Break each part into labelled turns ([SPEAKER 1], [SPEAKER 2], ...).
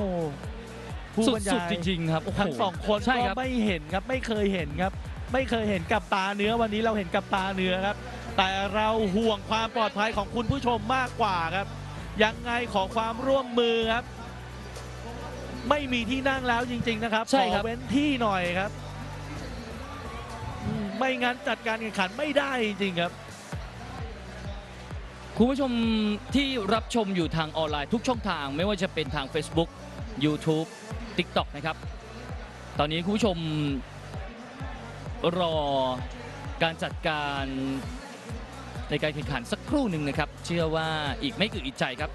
[SPEAKER 1] หผู้บรรยาย
[SPEAKER 2] สุดๆจริงๆครับโโห
[SPEAKER 1] ทั้งสองคน
[SPEAKER 2] ใช่
[SPEAKER 1] ก็
[SPEAKER 2] ครับ
[SPEAKER 1] ไม่เห็นครับไม่เคยเห็นครับ ไม่เคยเห็นกับตาเนื้อวันนี้เราเห็นกับตาเนื้อครับ แต่เราห่วงความปลอดภัยของคุณผู้ชมมากกว่าครับ ยังไงขอความร่วมมือครับ ไม่มีที่นั่งแล้วจริง ๆ นะครับ
[SPEAKER 2] ใช่
[SPEAKER 1] ข
[SPEAKER 2] ครั
[SPEAKER 1] อบเว้นที่หน่อยครับอืมไม่งั้นจัดการแข่งขันไม่ได้จริงๆครับ
[SPEAKER 2] คุณผู้ชมที่รับชมอยู่ทางออนไลน์ทุกช่องทางไม่ว่าจะเป็นทาง Facebook YouTube TikTok นะครับ ตอนนี้คุณผู้ชมรอการจัดการในการแข่งขันสักครู่หนึ่งนะครับ เชื่อว่าอีกไม่กี่อึดใจครับ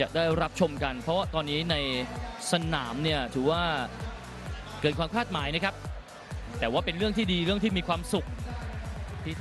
[SPEAKER 2] จะได้รับชมกัน เพราะตอนนี้ในสนามเนี่ยถือว่าเกินความคาดหมายนะครับ แต่ว่าเป็นเรื่องที่ดีเรื่องที่มีความสุขที่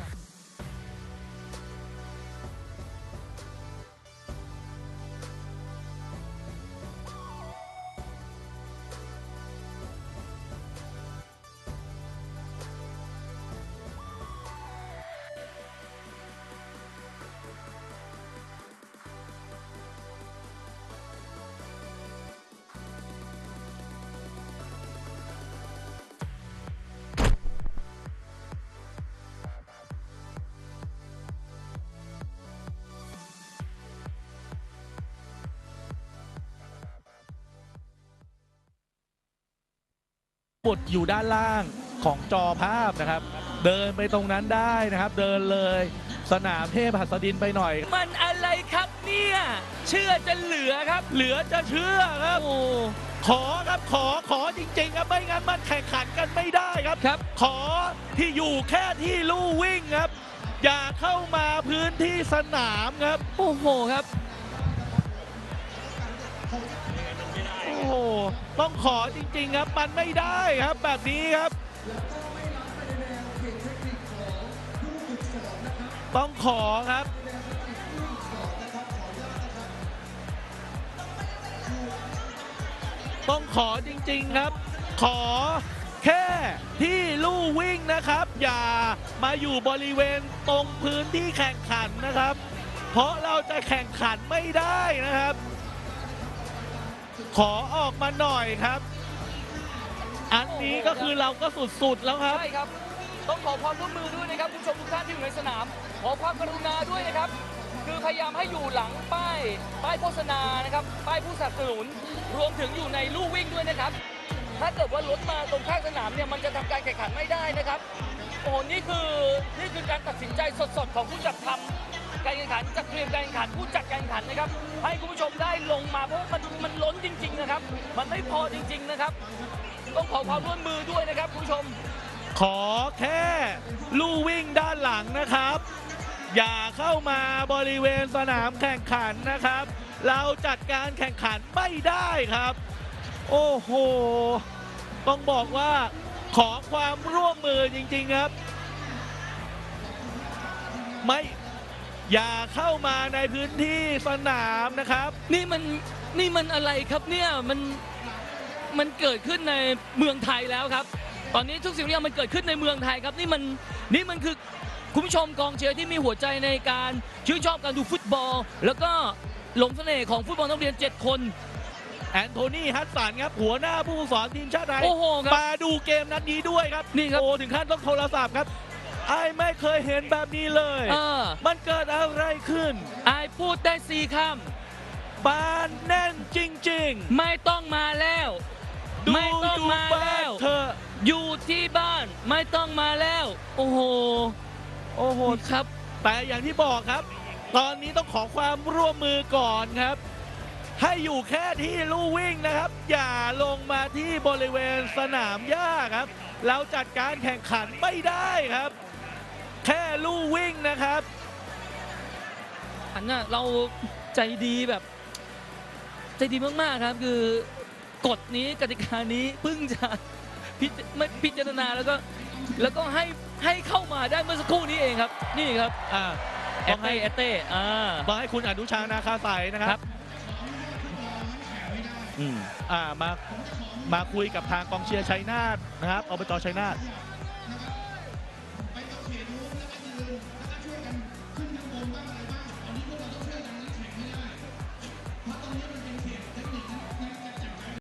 [SPEAKER 1] บุดอยู่ด้านล่างของจอภาพนะครับ เดินไปตรงนั้นได้นะครับ เดินเลยสนามเทพหัสดินไปหน่อย
[SPEAKER 2] มันอะไรครับเนี่ย เชื่อจะเหลือครับ
[SPEAKER 1] เหลือจะเชื่อครับ
[SPEAKER 2] โอ้
[SPEAKER 1] ขอครับขอขอจริงๆครับไม่งั้นมันแข่งขันกันไม่ได้ครับ
[SPEAKER 2] ครับ
[SPEAKER 1] ขอที่อยู่แค่ที่ลู่วิ่งครับ อย่าเข้ามาพื้นที่สนามครับ
[SPEAKER 2] โอ้โหครับ
[SPEAKER 1] โอ้โหต้องขอจริงๆครับ มันไม่ได้ครับแบบนี้ครับ ต้องขอครับต้องขอจริงๆครับ ขอแค่ที่ลู่วิ่งนะครับ อย่ามาอยู่บริเวณตรงพื้นที่แข่งขันนะครับ เพราะเราจะแข่งขันไม่ได้นะครับ ขอออกมาหน่อยครับ อันนี้ก็คือเราก็สุดๆแล้วครับ
[SPEAKER 2] ใช่ครับ ต้องขอความร่วมมือด้วยนะครับผู้ชมทุกท่านที่อยู่ในสนาม ขอความกรุณาด้วยนะครับ คือพยายามให้อยู่หลังป้ายป้ายโฆษณานะครับป้ายผู้สนับสนุน รวมถึงอยู่ในลู่วิ่งด้วยนะครับ ถ้าเกิดว่ารถมาตรงข้างสนามเนี่ยมันจะทำการแข่งขันไม่ได้นะครับ โอ้โหนี่คือนี่คือการตัดสินใจสดๆของผู้จัดทำ การแข่งขันจัดเตรียมการแข่งขันผู้จัดการแข่งขันนะครับ ให้คุณผู้ชมได้ลงมาเพราะมันมันล้นจริง ๆนะครับ มันไม่พอจริง ๆนะครับ ต้องขอความร่วมมือด้วยนะครับคุณผู้ชม
[SPEAKER 1] ขอแค่ลู่วิ่งด้านหลังนะครับ อย่าเข้ามาบริเวณสนามแข่งขันนะครับ เราจัดการแข่งขันไม่ได้ครับ โอ้โห ต้องบอกว่าขอความร่วมมือจริง ๆครับ ไม่ อย่าเข้ามาในพื้นที่สนามนะครับ
[SPEAKER 2] นี่มันนี่มันอะไรครับเนี่ยมันมันเกิดขึ้นในเมืองไทยแล้วครับ ตอนนี้ทุกสิ่งทุกอย่างมันเกิดขึ้นในเมืองไทยครับ นี่มันนี่มันคือคุณผู้ชมกองเชียร์ที่มีหัวใจในการชื่นชอบการดูฟุตบอล แล้วก็หลงเสน่ห์ของฟุตบอลนักเรียน 7 คน
[SPEAKER 1] แอนโทนีฮัตสันครับหัวหน้าผู้ฝึกสอนทีมชาติไทย
[SPEAKER 2] โอ้โหครับ
[SPEAKER 1] มาดูเกมนัดนี้ด้วยครับ
[SPEAKER 2] นี่ครับ
[SPEAKER 1] โอ้ถึงขั้นต้องโทรศัพท์ครับ ไอ้ไม่เคยเห็นแบบนี้เลย
[SPEAKER 2] เออ
[SPEAKER 1] มันเกิดอะไรขึ้น
[SPEAKER 2] ไอายพูดได้สี่ค
[SPEAKER 1] บ้านแน่นจริงำ
[SPEAKER 2] ไม่ต้องมาแล้ว
[SPEAKER 1] ๆ ดู
[SPEAKER 2] ไม่ต้อง
[SPEAKER 1] อยู่
[SPEAKER 2] มา
[SPEAKER 1] บ้า
[SPEAKER 2] แล้
[SPEAKER 1] น
[SPEAKER 2] ว
[SPEAKER 1] เธอะ
[SPEAKER 2] อยู่ที่บ้านไม่ต้องมาแล้ว โอ้โห
[SPEAKER 1] โอ้โห
[SPEAKER 2] ครับ
[SPEAKER 1] แต่อย่างที่บอกครับ ตอนนี้ต้องขอความร่วมมือก่อนครับ ให้อยู่แค่ที่ลู่วิ่งนะครับ อย่าลงมาที่บริเวณสนามหญ้าครับเราจัดการแข่งขันไม่ได้ครับ แค่ลู่วิ่งนะครับ
[SPEAKER 2] อันน่ะเราใจดีแบบ ใจดีมากๆครับ คือกฎนี้กติกานี้เพิ่งจะพิจไม่พิจารณาแล้วก็แล้วก็ให้ให้เข้ามาได้เมื่อสักครู่นี้เองครับ นี่ครับ
[SPEAKER 1] อ่า
[SPEAKER 2] แอ
[SPEAKER 1] ต้อ
[SPEAKER 2] ต
[SPEAKER 1] งให้
[SPEAKER 2] เต้แอตเต้อ่า
[SPEAKER 1] ต้องให้คุณอนุชานาคาใสนะค
[SPEAKER 2] ครั
[SPEAKER 1] รับ
[SPEAKER 2] บอืม
[SPEAKER 1] อ่ามามาคุยกับทางกองเชียร์ชัยนาทนะครับอบจชัยนาท